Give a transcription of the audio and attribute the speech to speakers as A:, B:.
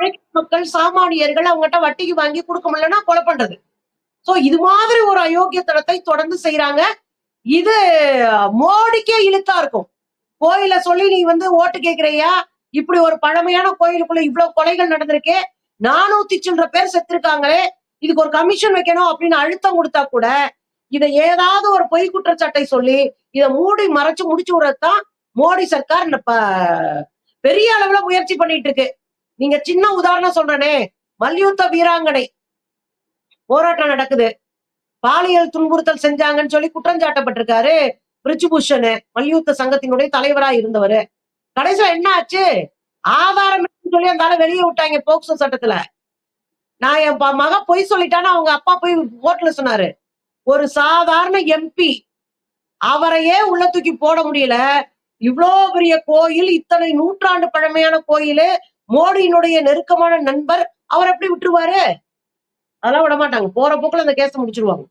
A: உழைக்கும் மக்கள் சாமானியர்கள் அவங்ககிட்ட வட்டிக்கு வாங்கி கொடுக்க முடியலன்னா கொலை பண்றது. சோ இது மாதிரி ஒரு அயோக்கியத்தனத்தை தொடர்ந்து செய்யறாங்க இது மோடிக்கே இழுத்தா இருக்கும். கோயில சொல்லி நீ வந்து ஓட்டு கேக்குறியா இப்படி ஒரு பழமையான கோயிலுக்குள்ள இவ்வளவு கொலைகள் நடந்திருக்கு? நானூத்தி சில்லற பேர் செத்துருக்காங்களே. இதுக்கு ஒரு கமிஷன் வைக்கணும் அப்படின்னு அழுத்தம் கொடுத்தா கூட இதை ஏதாவது ஒரு பொய் குற்றச்சாட்டை சொல்லி இதை மூடி மறைச்சு முடிச்சு விடுறதுதான் மோடி சர்க்கார் பெரிய அளவுல முயற்சி பண்ணிட்டு இருக்கு. நீங்க சின்ன உதாரணம் சொல்றனே. மல்யுத்த வீராங்கனை. போராட்டம் நடக்குது. பாலியல் துன்புறுத்தல் செஞ்சாங்கன்னு சொல்லி குற்றம் சாட்டப்பட்டிருக்காரு பிரிச்சுபூஷன் மல்யுத்த சங்கத்தினுடைய தலைவரா இருந்தவர். கடைசியில என்ன ஆச்சு? ஆதாரம் சொல்லி அந்த வெளியே விட்டாங்க போக்சோ சட்டத்துல. நான் என் மக பொய் சொல்லிட்டான்னு அவங்க அப்பா போய் கோர்ட்ல சொன்னாரு. ஒரு சாதாரண எம்பி அவரையே உள்ள தூக்கி போட முடியல. இவ்வளோ பெரிய கோயில் இத்தனை நூற்றாண்டு பழமையான கோயில் மோடியினுடைய நெருக்கமான நண்பர் அவர் எப்படி விட்டுருவாரு? அதெல்லாம் விட மாட்டாங்க போற போக்குல அந்த கேஸை முடிச்சிருவாங்க.